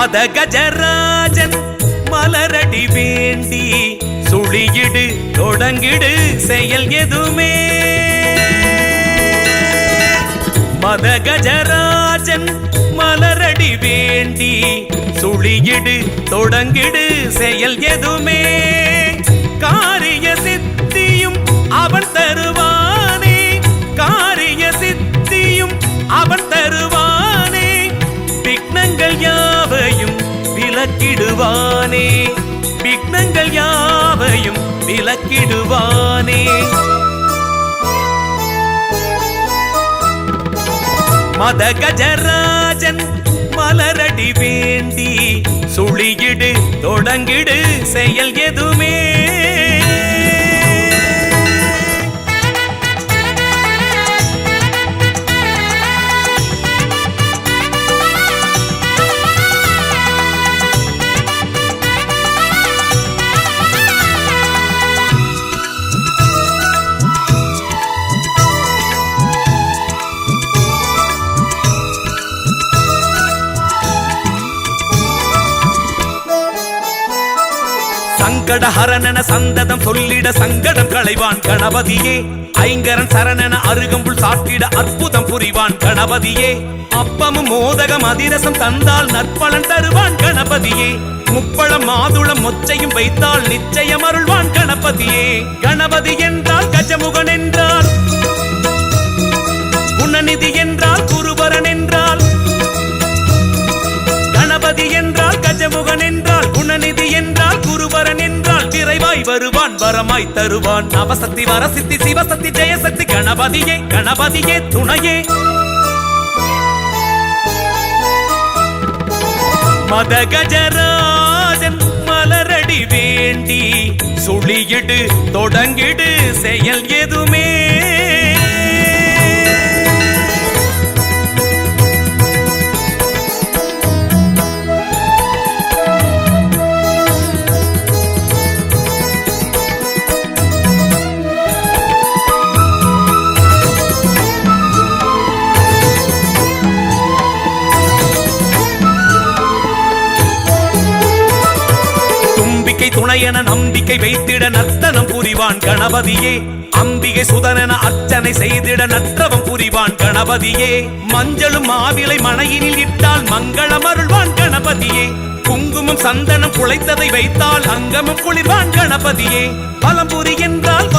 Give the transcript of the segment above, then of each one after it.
மத கஜராஜன் மலரடி வேண்டி சுழியிடு தொடங்கிடு செயல் எதுமே மத கஜராஜன் மலரடி வேண்டி சுழியிடு தொடங்கிடு செயல் எதுமே காரிய யாவையும் விலக்கிடுவானே மத கஜராஜன் மலரடி வேண்டி சுழியிடு தொடங்கிடு செயல் எதுமே. சங்கட ஹரணன சந்ததம் சொல்லிட சங்கடம் களைவான் கணபதியே. ஐங்கரன் சரணன அருகம்புள் சாட்டிட அற்புதம் புரிவான் கணபதியே. அப்பமும் மோதகம் அதிரசம் தந்தால் நற்பலன் தருவான் கணபதியே. முப்பழம் மாதுளம் மொச்சையும் வைத்தால் நிச்சயம் அருள்வான் கணபதியே. கணபதி என்றால் கஜமுகன் என்றால் குணநிதி என்றால் குருபரன் தருவான் வரமாய் தருவான். நவசக்தி வரசித்தி சிவசக்தி ஜெயசக்தி கணபதியே கணபதியே துணையே. மத கஜராஜன் மலரடி வேண்டி சுழியிடு தொடங்கிடு செயல் எதுமே அம்பிகை துணையென நம்பிக்கை வைத்திட நர்த்தனம் புரிவான் கணபதியே. அம்பிகை சுதனென அர்ச்சனை செய்திட நற்றவம் புரிவான் கணபதியே. மஞ்சளும் மாவிலை மனையினில் இட்டால் மங்களம் அருள்வான் கணபதியே. குங்குமம் சந்தனம் குளைத்ததை வைத்தால் அங்கமும் குளிர்வான் கணபதியே. பலம்புரி என்றால்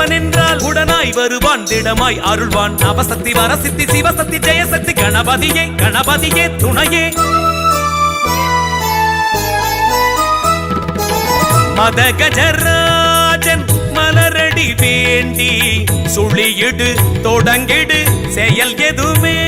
ஹேரம்பன் என்றால் உடனாய் வருவான் திடமாய் அருள்வான். நவசக்தி வரசித்தி சிவசக்தி ஜெயசக்தி கணபதியே கணபதியே துணையே. மத கஜராஜன் மலரடி வேண்டி சுழியிடு தொடங்கிடு செயல் எதுவே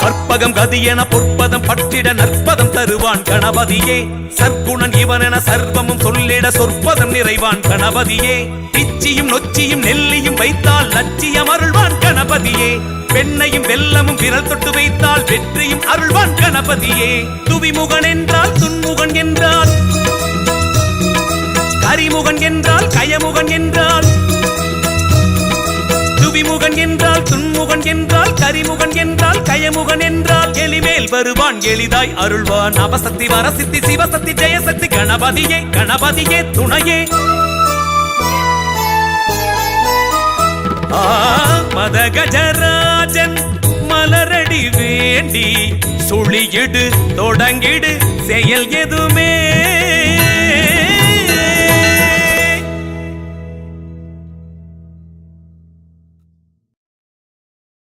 கற்பகம் கதி என பொற்பதம் பட்டிட நற்பதம் தருவான் கணபதியே. சற்குணன் இவனென சர்வமும் சொல்லிட சொற்பதம் நிறைவான் கணபதியே. பிச்சியும் நொச்சியும் நெல்லியும் வைத்தால் லட்சியம் அருள்வான் கணபதியே. பெண்ணையும் வெல்லமும் விரல் தொட்டு வைத்தால் வெற்றியும் அருள்வான் கணபதியே. துவிமுகன் என்றால் துன்முகன் என்றால் கரிமுகன் என்றால் கயமுகன் என்றால் துவிமுகன் என்றால் துன்முகன் என்றால் கரிமுகன் என்றால் என்றால் எலிமேல் வருவான் எளிதாய் அருள்வான். அவசக்தி வரசித்தி சிவசக்தி ஜெயசக்தி கணபதியே கணபதியே துணையே. ஆ, மத கஜராஜன் மலரடி வேண்டி சுழியிடு தொடங்கிடு செயல் எதுமே